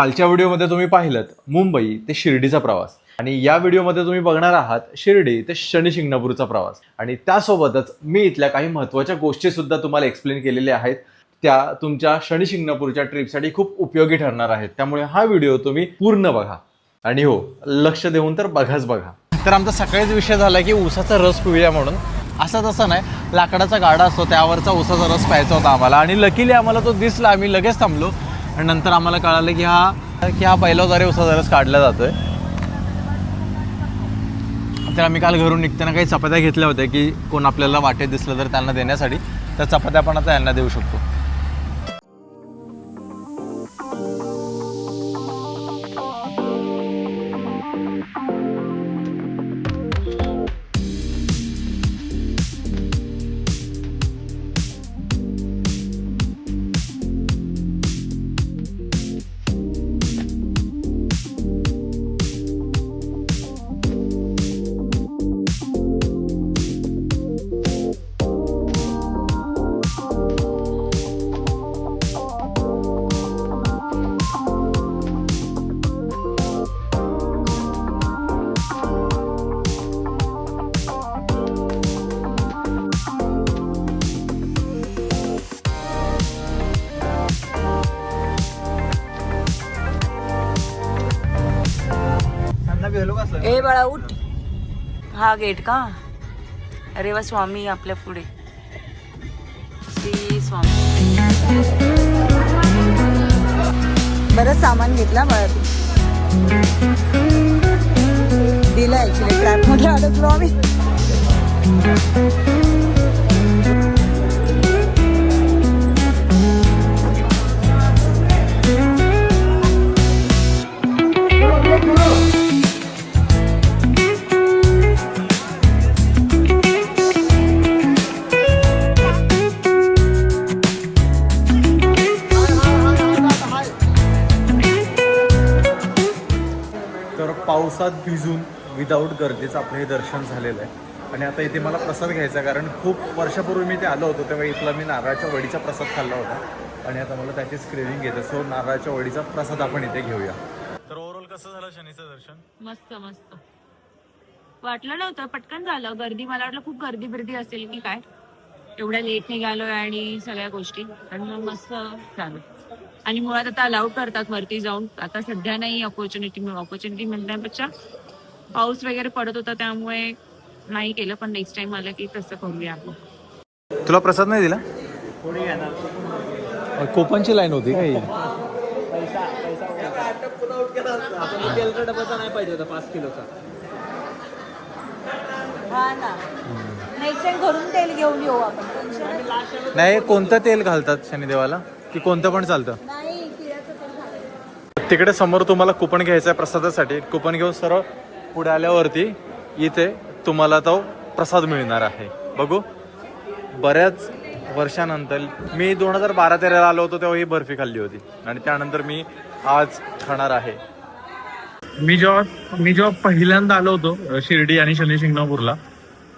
कालच्या व्हिडिओमध्ये तुम्ही पाहिलं मुंबई ते शिर्डीचा प्रवास. आणि या व्हिडिओमध्ये तुम्ही बघणार आहात शिर्डी ते शनी शिंगणापूरचा प्रवास. आणि त्यासोबतच मी इथल्या काही महत्त्वाच्या गोष्टी सुद्धा तुम्हाला एक्सप्लेन केलेल्या आहेत. त्या तुमच्या शनी शिंगणापूरच्या ट्रिपसाठी खूप उपयोगी ठरणार आहेत. त्यामुळे हा व्हिडिओ तुम्ही पूर्ण बघा. आणि हो लक्ष देऊन तर बघाच बघा. तर आमचा सकाळीच विषय झाला की ऊसाचा रस पिऊया म्हणून. असं तसं नाही लाकडाचा गाडा असतो त्यावरचा ऊसाचा रस प्यायचा होता आम्हाला. आणि लकीली आम्हाला तो दिसला आम्ही लगेच थांबलो. आणि नंतर आम्हाला कळालं की हा की हा पहिल्याद्वारे ऊसाचा रस काढला जातोय. तर आम्ही काल घरून निघताना काही चपात्या घेतल्या होत्या की कोण आपल्याला वाटेत दिसलं तर त्यांना देण्यासाठी. तर चपात्या पण आता यांना देऊ शकतो. ए बाळा उठ. हा गेट का? अरे वा स्वामी आपल्या पुढे. श्री स्वामी. बरंच सामान घेतला बाळा तू. दिलं ऍक्च्युली ट्रॅपमध्ये आलो तू आम्ही. पावसात भिजून विदाऊट गर्दीचं आपलं हे दर्शन झालेलं आहे. आणि आता इथे मला प्रसाद घ्यायचा आहे, कारण खूप वर्षापूर्वी मी ते आलो होतो तेव्हा इथला मी नारळाच्या वडीचा प्रसाद खाल्ला होता. आणि आता मला त्याचीच क्रेविंग येते सो नारळाच्या वडीचा प्रसाद आपण इथे घेऊया. तर ओव्हरऑल कसं झालं शनीचं दर्शन? मस्त मस्त. वाटलं नव्हतं पटकन झालं. गर्दी मला वाटलं खूप गर्दी बिर्दी असेल की काय. एवढ्या लेट निघालोय आणि सगळ्या गोष्टी. आणि मग मस्त झालं. आणि मुळात आता अलाउड करतात वरती जाऊन. आता सध्या नाही ऑपॉर्च्युनिटी ऑपॉर्च्युनिटी म्हणण्यापेक्षा पाऊस वगैरे पडत होता त्यामुळे नाही केलं पण नेक्स्ट टाइम आलं की तसं करूया आपण. तुला प्रसाद नाही दिला? कोपनची लाईन होती काही तेलचा डब्याचा नाही पाहिजे होता पाच किलोचा. हा ना. नेक्स्ट टाइम घरून तेल घेऊन येऊ आपण. टेन्शन नाही कोणतं तेल घालतात शनिदेवाला? की कोणतं पण चालतं. तिकडे समोर तुम्हाला कुपन घ्यायचं आहे प्रसादासाठी. कुपन घेऊन सरळ पुढे आल्यावरती इथे तुम्हाला तो प्रसाद मिळणार आहे. बघू. बऱ्याच वर्षानंतर मी दोन हजार बारा तेराला आलो होतो तेव्हा ही बर्फी खाल्ली होती. आणि त्यानंतर मी आज खाणार आहे. मी जेव्हा मी जेव्हा पहिल्यांदा आलो होतो शिर्डी आणि शनी शिंगणापूरला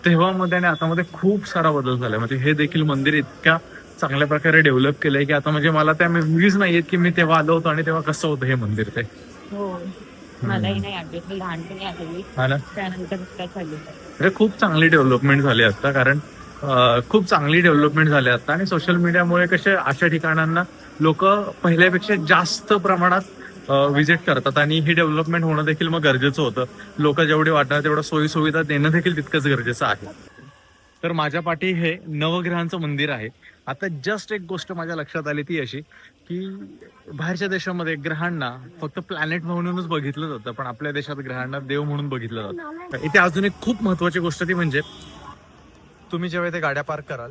तेव्हा मध्ये आणि आता मध्ये खूप सारा बदल झालाय. म्हणजे हे देखील मंदिर इतक्या चांगल्या प्रकारे डेव्हलप केलंय की आता म्हणजे मला त्या मेमरीज नाहीयेत की मी तेव्हा आलो होतो आणि तेव्हा कसं होतं हे मंदिर ते. हो. मलाही नाही आठवत. मी लहानपणी आलेली. हा ना? त्यानंतर काय चालू म्हणजे खूप चांगली डेव्हलपमेंट झाली आता कारण अ, खूप चांगली डेव्हलपमेंट झाली आता आणि सोशल मीडियामुळे कसे अशा ठिकाणांना लोक पहिल्यापेक्षा जास्त प्रमाणात विजिट करतात आणि ही डेव्हलपमेंट होणं देखील मग गरजेचं होतं. लोक जेवढे वाटणार तेवढं सोयी सुविधा देणं देखील तितकंच गरजेचं आहे. तर माझ्या पाठी हे नवग्रहांचं मंदिर आहे. आता जस्ट एक गोष्ट माझ्या लक्षात आली ती अशी की बाहेरच्या देशामध्ये ग्रहांना फक्त प्लॅनेट म्हणूनच बघितलं जातं पण आपल्या देशात ग्रहांना देव म्हणून बघितलं जातं. इथे अजून एक खूप महत्वाची गोष्ट ती म्हणजे तुम्ही जेव्हा इथे गाड्या पार्क कराल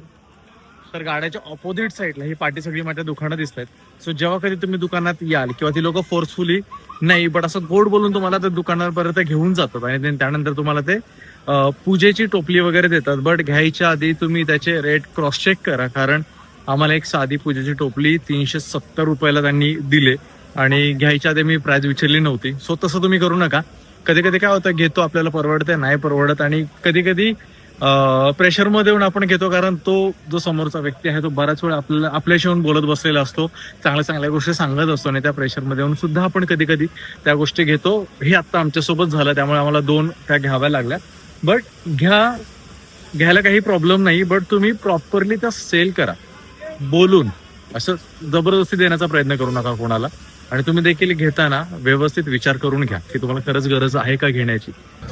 तर गाड्याच्या ऑपोजिट साईडला ही पाठी सगळी माझ्या दुकानं दिसत आहेत. सो जेव्हा कधी तुम्ही दुकानात याल किंवा ती लोक फोर्सफुली नाही बट असं गोड बोलून तुम्हाला त्या दुकानापर्यंत घेऊन जातात आणि त्यानंतर तुम्हाला ते पूजेची टोपली वगैरे देतात बट घ्यायच्या आधी तुम्ही त्याचे रेट क्रॉस चेक करा कारण आम्हाला एक साधी पूजेची टोपली तीनशे सत्तर रुपयाला त्यांनी दिले आणि घ्यायच्या आधी मी प्राइस विचारली नव्हती. सो तसं तुम्ही करू नका. कधी कधी काय होतं घेतो आपल्याला परवडते नाही परवडत आणि कधी कधी प्रेशरमध्ये येऊन आपण घेतो कारण तो जो समोरचा व्यक्ती आहे तो बराच वेळ आपल्याला आपल्याशी येऊन बोलत बसलेला असतो चांगल्या चांगल्या गोष्टी सांगत असतो आणि त्या प्रेशरमध्ये येऊन सुद्धा आपण कधी कधी त्या गोष्टी घेतो. हे आत्ता आमच्यासोबत झालं त्यामुळे आम्हाला दोन त्या घ्याव्या लागल्या. बट घ्या घ्यायला काही प्रॉब्लेम नाही बट तुम्ही प्रॉपरली त्या सेल करा. बोलून. असं जबरदस्ती देण्याचा प्रयत्न करू नका कोणाला. आणि तुम्ही देखील घेताना व्यवस्थित विचार करून घ्या की तुम्हाला खरंच गरज आहे का घेण्याची.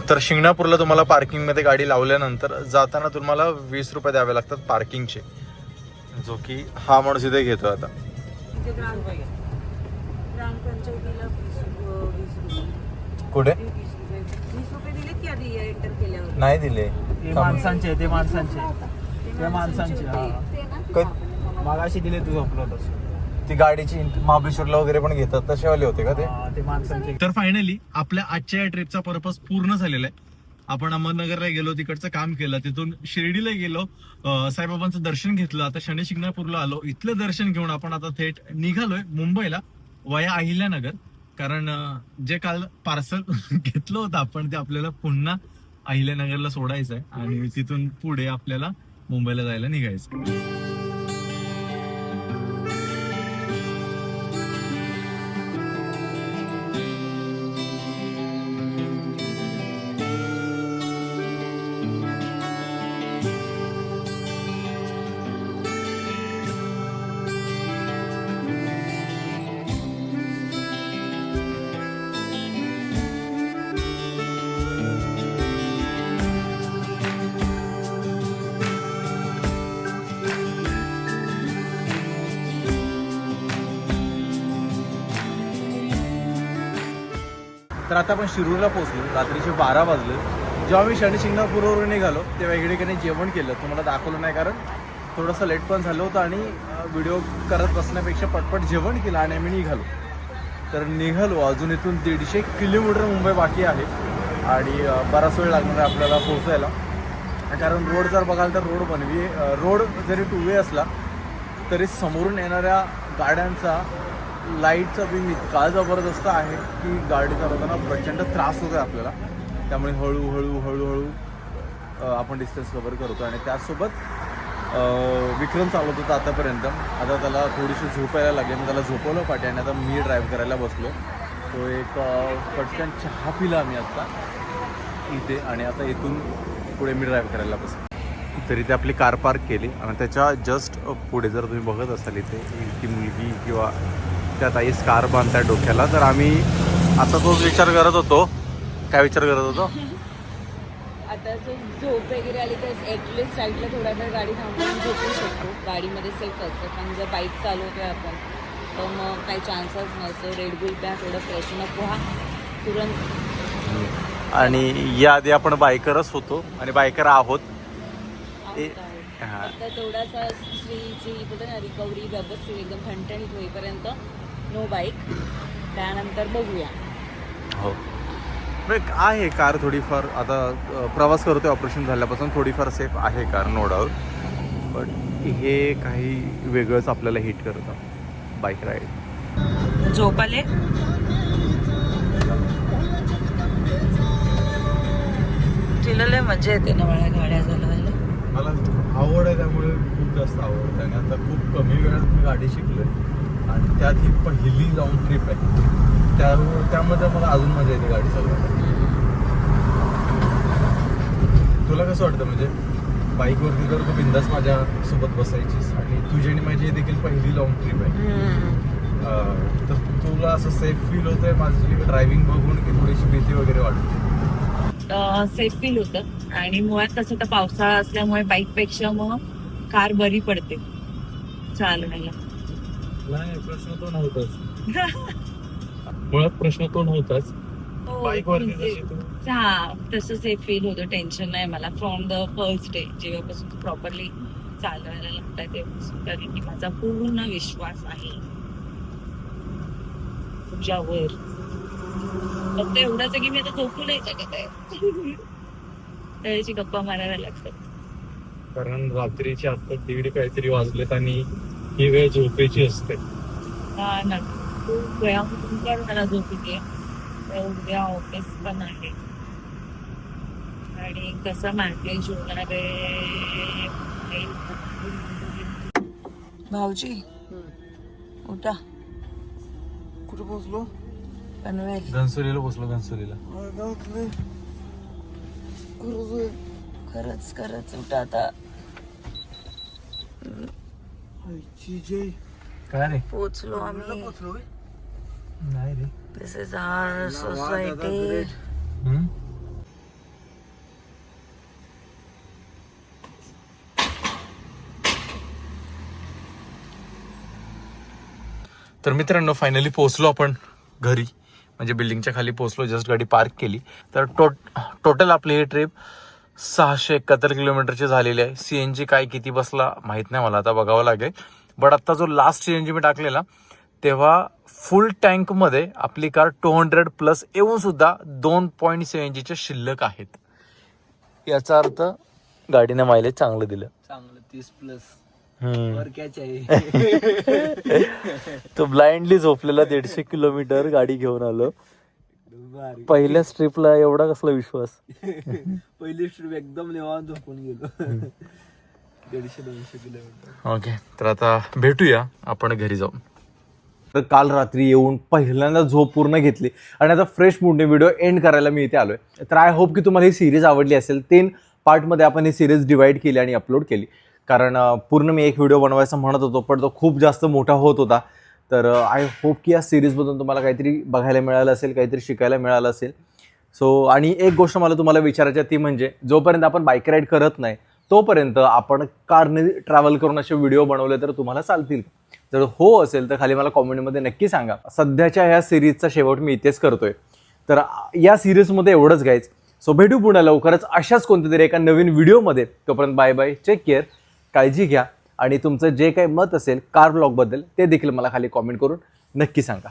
तर शिंगणापूरला तुम्हाला पार्किंगमध्ये गाडी लावल्यानंतर जाताना तुम्हाला वीस रुपये द्यावे लागतात पार्किंगचे जो की हा माणूस इथे घेतो आता. कुठे? की नाही दिले. ते माणसांचे ते माणसांचे. ते माणसांचे मागाशी दिले तू झोपलो होतस ती गाडीची महाबळेश्वरला वगैरे पण घेतात तसेवाले होते का ते? हा, ते माणसांचे. तर फायनली आपल्या आजच्या या ट्रिपचा पर्पज पूर्ण झालेला आहे. आपण अहमदनगरला गेलो तिकडचं काम केलं तिथून शिर्डीला गेलो अं, साईबाबांचं दर्शन घेतलं आता शनी शिंगणापूरला आलो. इथलं दर्शन घेऊन आपण आता थेट निघालोय मुंबईला वया अहिल्यानगर. कारण अं, जे काल पार्सल घेतलं होतं आपण ते आपल्याला पुन्हा अहिल्यानगरला सोडायचं आहे आणि तिथून पुढे आपल्याला मुंबईला जायला निघायचं तर आता आपण शिरूरला पोहोचलो. रात्रीचे बारा वाजले. जेव्हा मी शनिशिंगणापूरवरून निघालो तेव्हा इकडे काही जेवण केलं. तुम्हाला दाखवलं नाही कारण थोडंसं लेट पण झालं होतं आणि व्हिडिओ करत बसण्यापेक्षा पटपट जेवण केलं आणि आम्ही निघालो. तर निघालो. अजून इथून दीडशे किलोमीटर मुंबई बाकी आहे आणि बराच वेळ लागणार आहे आपल्याला पोहोचायला. कारण रोड जर बघाल तर रोड बनवी रोड जरी टू वे असला तरी समोरून येणाऱ्या गाड्यांचा लाईटचा बीम इतका जबरदस्त आहे की गाडी चालवताना प्रचंड त्रास होतो आहे आपल्याला. त्यामुळे हळूहळू हळूहळू आपण डिस्टन्स कव्हर करतो आणि त्यासोबत विक्रम चालवत होता आतापर्यंत. आता त्याला थोडीशी झोपायला लागली. मी त्याला झोपवलं पाठी आणि आता मी ड्राईव्ह करायला बसलो तो एक पटकन चहा पिला आम्ही आत्ता इथे आणि आता इथून पुढे मी ड्राईव्ह करायला बसलो तरी ते आपली कार पार्क केली. आणि त्याच्या जस्ट पुढे जर तुम्ही बघत असाल इथे ती मुलगी किंवा त्या ताई स्कार बांधतात डोक्याला. तर आम्ही आता तोच विचार करत होतो. काय विचार करत होतो? आता झोप वगैरे आली तर ॲटलिस्ट साईडला थोडा वेळ गाडी थांबवून झोपू शकतो. गाडीमध्ये सेफ असतं. पण जर बाईक चालवतोय आपण तर मग काही चान्सच नसतो. रेडबुल प्या थोडं फ्रेशन अप व्हा. तुरंत आणि याआधी आपण बायकरच होतो. आणि बायकर आहोत. आता श्रीची ना रिकव्हरी व्यवस्थित एकदम ठणठणीत होईपर्यंत नो बाईक. त्यानंतर बघूया. हो. आहे कार थोडीफार आता प्रवास करतोय ऑपरेशन झाल्यापासून थोडीफार सेफ आहे कार नो डाऊट बट हे काही वेगळंच आपल्याला हिट करतं बाईक राईड झोप आले तिला लय मजा येते ना मला गाड्या चालवायला. मला आवड आहे त्यामुळे खूप जास्त आवडतं. आणि आता खूप कमी वेळात मी गाडी शिकलोय. आणि त्यात ही पहिली लॉंग ट्रिप आहे. त्या त्यामध्ये मला अजून मजा येते गाडी चालवायला. तुला कसं वाटतं म्हणजे बाईकवरती तर तू बिंदास माझ्या सोबत बसायचीस आणि तुझी आणि माझी देखील पहिली लॉंग ट्रिप आहे. तर तुला असं सेफ फील होतंय माझी ड्रायव्हिंग बघून की थोडीशी भीती वगैरे वाटते? सेफ फील होतं. आणि मुळात तसं तर पावसाळा असल्यामुळे बाईकपेक्षा मग कार बरी पडते. चालवायला. नाही प्रश्न तो नव्हताच मुळात प्रश्न तो नव्हताच हो, म्हणजे- जशी तू हा तसं सेफ फील होतं टेन्शन नाही मला. फ्रॉम द फर्स्ट डे जेव्हापासून प्रॉपरली चालवायला लागतंय तेव्हापासून कारण की माझा पूर्ण विश्वास आहे. तुझ्यावर. फक्त एवढंच आहे की मी आता झोपू नाही शकत आहे. त्याची गप्पा मारायला लागतात. कारण रात्रीचे आता दीड काहीतरी वाजलेत आणि ही वेळ झोपेची असते. हा ना खूप वेळापासून पण मला झोप येते उद्या ऑफिस पण आहे. आणि कसं मार्केट होणार आहे भाऊजी उठा. कुठे पोहोचलो? पनवेल. घनसोलीला बसलो घनसोलीला खरंच. खरंच उठा आता. काय रे? पोचलो आम्ही. नाही रे. दिस इज आर सोसायटी तर मित्रांनो फायनली पोहोचलो आपण घरी. म्हणजे बिल्डिंगच्या खाली पोहोचलो जस्ट गाडी पार्क केली. तर टोट टोटल आपली ही ट्रिप सहाशे एकाहत्तर किलोमीटरची झालेली आहे. सी एन जी काय किती बसला माहीत नाही मला. आता बघावं लागेल. बट आत्ता जो लास्ट सी एन जी मी टाकलेला तेव्हा फुल टँकमध्ये आपली कार टू हंड्रेड प्लस येऊन सुद्धा दोन पॉईंट सी एन जीचे शिल्लक आहेत. याचा अर्थ गाडीने मायलेज चांगलं दिलं. चांगलं तीस प्लस तो ब्लाइंडली झोपलेला दीडशे किलोमीटर गाडी घेऊन आलो. पहिल्या ट्रिपला एवढा कसला विश्वास? पहिली ट्रिप एकदम निवांत झोपून गेलो. दीडशे दोनशे किलोमीटर. ओके तर आता भेटूया. आपण घरी जाऊन. तर काल रात्री येऊन पहिल्यांदा झोप पूर्ण घेतली. आणि आता फ्रेश मूडने व्हिडिओ एंड करायला मी इथे आलोय. तर आय होप की तुम्हाला ही सिरीज आवडली असेल. तीन पार्टमध्ये आपण ही सिरीज डिवाइड केली आणि अपलोड केली. कारण पूर्ण मी एक व्हिडिओ बनवायचा म्हणत होतो पण तो खूप जास्त मोठा होत होता. तर आय होप की या सिरीजमधून तुम्हाला काहीतरी बघायला मिळालं असेल काहीतरी शिकायला मिळालं असेल. सो आणि एक गोष्ट मला तुम्हाला विचारायची आहे ती म्हणजे जोपर्यंत आपण बाईक राईड करत नाही तोपर्यंत आपण कारने ट्रॅव्हल करून असे व्हिडिओ बनवले तर तुम्हाला चालतील. जर हो असेल तर खाली मला कॉमेंटमध्ये नक्की सांगा. सध्याच्या ह्या सिरीजचा शेवट मी इथेच करतोय. तर या सिरीजमध्ये एवढंच घ्यायचं सो भेटू पुन्हा लवकरच अशाच कोणत्या तरी एका नवीन व्हिडिओमध्ये तोपर्यंत बाय बाय टेक केअर काळजी घ्या. आणि तुमचं जे काही मत असेल कार ब्लॉगबद्दल ते देखील मला खाली कॉमेंट करून नक्की सांगा.